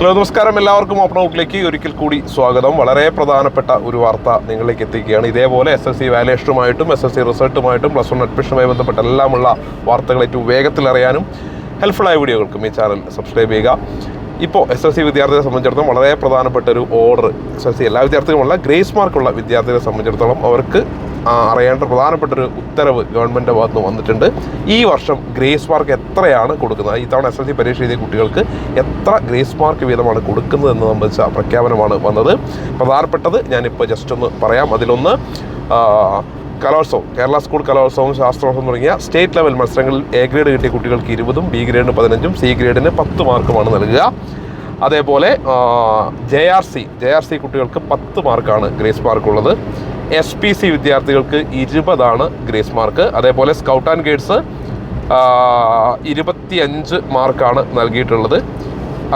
Hello നമസ്കാരം. എല്ലാവർക്കും open ഔട്ടിലേക്ക് ഒരിക്കൽ കൂടി സ്വാഗതം. വളരെ പ്രധാനപ്പെട്ട ഒരു വാർത്ത നിങ്ങളിലേക്ക് എത്തിക്കുകയാണ്. ഇതേപോലെ എസ് എസ് സി വാലേഷനുമായിട്ടും എസ് എസ് സി റിസൾട്ടുമായിട്ടും പ്ലസ് വൺ അഡ്മിഷനുമായി ബന്ധപ്പെട്ട എല്ലാമുള്ള വാർത്തകൾ ഏറ്റവും വേഗത്തിൽ അറിയാനും ഹെൽപ്ഫുള്ളായ വീഡിയോകൾക്കും ഈ ചാനൽ സബ്സ്ക്രൈബ് ചെയ്യുക. ഇപ്പോൾ എസ് എസ് സി വിദ്യാർത്ഥികളെ സംബന്ധിച്ചിടത്തോളം വളരെ പ്രധാനപ്പെട്ട ഒരു ഓർഡർ എസ് എസ് സി എല്ലാ വിദ്യാർത്ഥികളുമുള്ള ഗ്രേസ് മാർക്കുള്ള വിദ്യാർത്ഥികളെ സംബന്ധിച്ചിടത്തോളം അവർക്ക് അറിയേണ്ട പ്രധാനപ്പെട്ട ഒരു ഉത്തരവ് ഗവൺമെന്റ് ഭാഗത്ത് നിന്ന് വന്നിട്ടുണ്ട്. ഈ വർഷം ഗ്രേസ് മാർക്ക് എത്രയാണ് കൊടുക്കുന്നത്? ഇത്തവണ എസ് എൽ സി പരീക്ഷ എഴുതിയ കുട്ടികൾക്ക് എത്ര ഗ്രേസ് മാർക്ക് വീതമാണ് കൊടുക്കുന്നത് എന്ന് സംബന്ധിച്ച പ്രഖ്യാപനമാണ് വന്നത്. പ്രധാനപ്പെട്ടത് ഞാനിപ്പോൾ ജസ്റ്റ് ഒന്ന് പറയാം. അതിലൊന്ന് കലോത്സവം കേരള സ്കൂൾ കലോത്സവം ശാസ്ത്രോത്സവം തുടങ്ങിയ സ്റ്റേറ്റ് ലെവൽ മത്സരങ്ങളിൽ എ ഗ്രേഡ് കിട്ടിയ കുട്ടികൾക്ക് ഇരുപതും ബി ഗ്രേഡിന് പതിനഞ്ചും സി ഗ്രേഡിന് പത്ത് മാർക്കുമാണ് നൽകുക. അതേപോലെ J R C J R C കുട്ടികൾക്ക് പത്ത് മാർക്കാണ് ഗ്രേസ് മാർക്ക് ഉള്ളത് എസ് പി സി വിദ്യാർത്ഥികൾക്ക് ഇരുപതാണ് ഗ്രേസ് മാർക്ക്. അതേപോലെ സ്കൗട്ട് ആൻഡ് ഗൈഡ്സ് ഇരുപത്തിയഞ്ച് മാർക്കാണ് നൽകിയിട്ടുള്ളത്.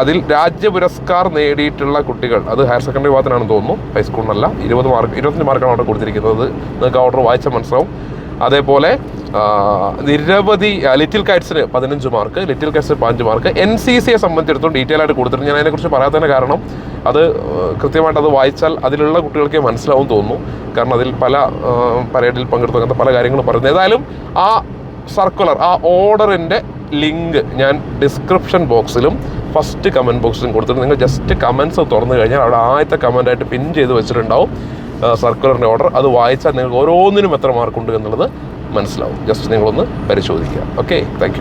അതിൽ രാജ്യ പുരസ്കാർ നേടിയിട്ടുള്ള കുട്ടികൾ അത് ഹയർ സെക്കൻഡറി വിഭാഗത്തിനാണെന്ന് തോന്നുന്നു ഹൈസ്കൂളിനല്ല ഇരുപത് മാർക്ക് ഇരുപത്തഞ്ച് മാർക്കാണ് അവിടെ കൊടുത്തിരിക്കുന്നത് നിങ്ങൾക്ക് ഓർഡർ വായിച്ച മനസ്സിലാവും. അതേപോലെ നിരവധി ലിറ്റിൽ കൈറ്റ്സിന് പതിനഞ്ച് മാർക്ക് ലിറ്റിൽ കൈറ്റ്സിന് പതിനഞ്ച് മാർക്ക് എൻ സി സിയെ സംബന്ധിച്ചിടത്തോളം ഡീറ്റെയിൽ ആയിട്ട് കൊടുത്തിട്ടുണ്ട്. ഞാൻ അതിനെക്കുറിച്ച് പറയാത്തതിന്റെ കാരണം അത് കൃത്യമായിട്ട് അത് വായിച്ചാൽ അതിലുള്ള കുട്ടികൾക്ക് മനസ്സിലാവും തോന്നുന്നു. കാരണം അതിൽ പല പരേഡിൽ പങ്കെടുത്തു അങ്ങനത്തെ പല കാര്യങ്ങളും പറയുന്നത് ഏതായാലും ആ സർക്കുലർ ആ ഓർഡറിന്റെ ലിങ്ക് ഞാൻ ഡിസ്ക്രിപ്ഷൻ ബോക്സിലും ഫസ്റ്റ് കമന്റ് ബോക്സിലും കൊടുത്തിട്ട് നിങ്ങൾ ജസ്റ്റ് കമൻസ് തുറന്നു കഴിഞ്ഞാൽ അവിടെ ആദ്യത്തെ കമന്റായിട്ട് പിൻ ചെയ്ത് വെച്ചിട്ടുണ്ടാവും. സർക്കുലറിന്റെ ഓർഡർ അത് വായിച്ചാൽ നിങ്ങൾക്ക് ഓരോന്നിനും എത്ര മാർക്കുണ്ട് എന്നുള്ളത് മനസ്സിലാവും. ജസ്റ്റ് നിങ്ങളൊന്ന് പരിശോധിക്കുക. Okay thank